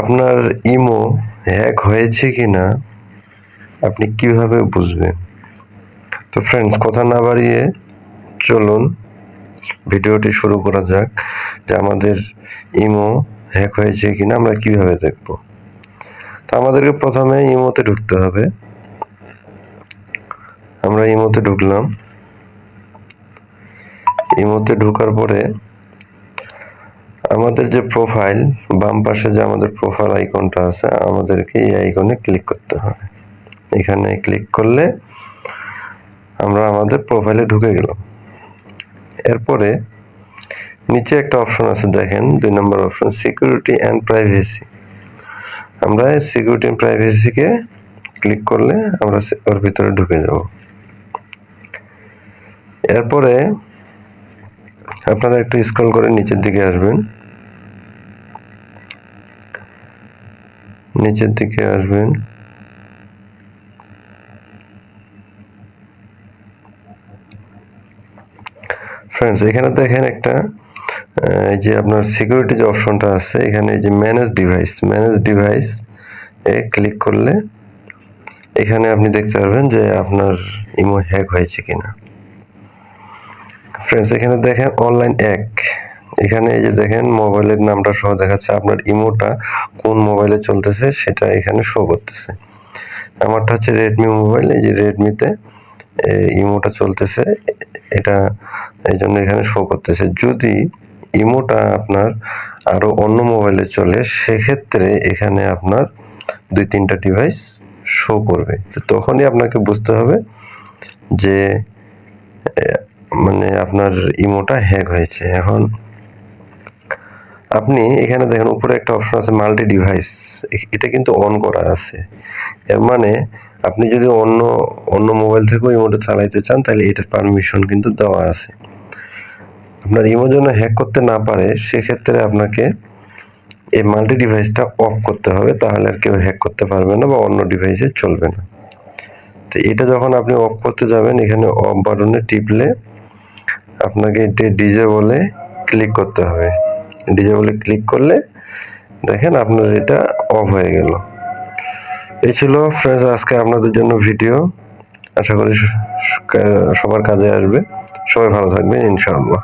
আপনার imo hack হয়েছে কি না আপনি কীভাবে বুঝবেন? তো ফ্রেন্ডস কথা না বাড়িয়ে চলুন, ভিডিওটি শুরু করা যাক যে আমাদের ইমো হ্যাক হয়েছে কি না আমরা কীভাবে দেখব। তো আমাদেরকে প্রথমে ইমোতে ঢুকতে হবে। আমরা ইমোতে ঢুকলাম। ইমোতে ঢোকার পরে আমাদের যে প্রোফাইল বাম পাশে যে আমাদের প্রোফাইল আইকনটা আছে, আমাদেরকে এই আইকনে ক্লিক করতে হবে। এখানে ক্লিক করলে আমরা আমাদের প্রোফাইলে ঢুকে গেলাম। এরপরে নিচে একটা অপশন আছে, দেখেন, দুই নম্বর অপশন সিকিউরিটি অ্যান্ড প্রাইভেসি আমরা সিকিউরিটি অ্যান্ড প্রাইভেসিকে ক্লিক করলে আমরা ওর ভিতরে ঢুকে যাব। এরপরে আপনারা একটু স্ক্রল করে নিচের দিকে আসবেন। নিচের দিকে আসবেন। ফ্রেন্ডস এখানে দেখেন একটা এই যে আপনার সিকিউরিটি যে অপশনটা আছে, এখানে এই যে ম্যানেজ ডিভাইস ম্যানেজ ডিভাইস এ ক্লিক করলে এখানে আপনি দেখতে পারবেন যে আপনার ইমো হ্যাক হয়েছে কিনা। ফ্রেন্ডস এখানে দেখেন অনলাইন এক। এখানে এই যে দেখেন মোবাইলের নামটা সহ দেখাচ্ছে আপনার ইমোটা কোন মোবাইলে চলতেছে সেটা এখানে শো করতেছে। আমারটা হচ্ছে রেডমি মোবাইল এই যে রেডমিতে ইমোটা চলতেছে, এটা এই জন্য এখানে শো করতেছে। যদি ইমোটা আপনার আরও অন্য মোবাইলে চলে, সেক্ষেত্রে এখানে আপনার দুই, তিনটা ডিভাইস শো করবে। তো তখনই আপনাকে বুঝতে হবে যে মানে আপনার ইমোটা হ্যাক হয়েছে। এখন আপনি এখানে দেখেন, উপরে একটা অপশন আছে মাল্টি ডিভাইস এটা কিন্তু অন করা আছে। এর মানে আপনি যদি অন্য অন্য মোবাইল থেকেও ইমোটা চালাইতে চান, তাহলে এটার পারমিশন কিন্তু দেওয়া আছে। আপনার ইমো যেন হ্যাক করতে না পারে, সেক্ষেত্রে আপনাকে এই মাল্টি ডিভাইসটা অফ করতে হবে। তাহলে আর কেউ হ্যাক করতে পারবে না বা অন্য ডিভাইসে চলবে না। তো এটা যখন আপনি অফ করতে যাবেন, এখানে অফ বাটনে টিপলে আপনাকে এটি ডিজে বলে ক্লিক করতে হবে। ডিজে বলে ক্লিক করলে দেখেন আপনার এটা অফ হয়ে গেল। এই ছিল ফ্রেন্ডস আজকে আপনাদের জন্য ভিডিও আশা করি সবার কাজে আসবে। সবাই ভালো থাকবেন, ইনশাআল্লাহ।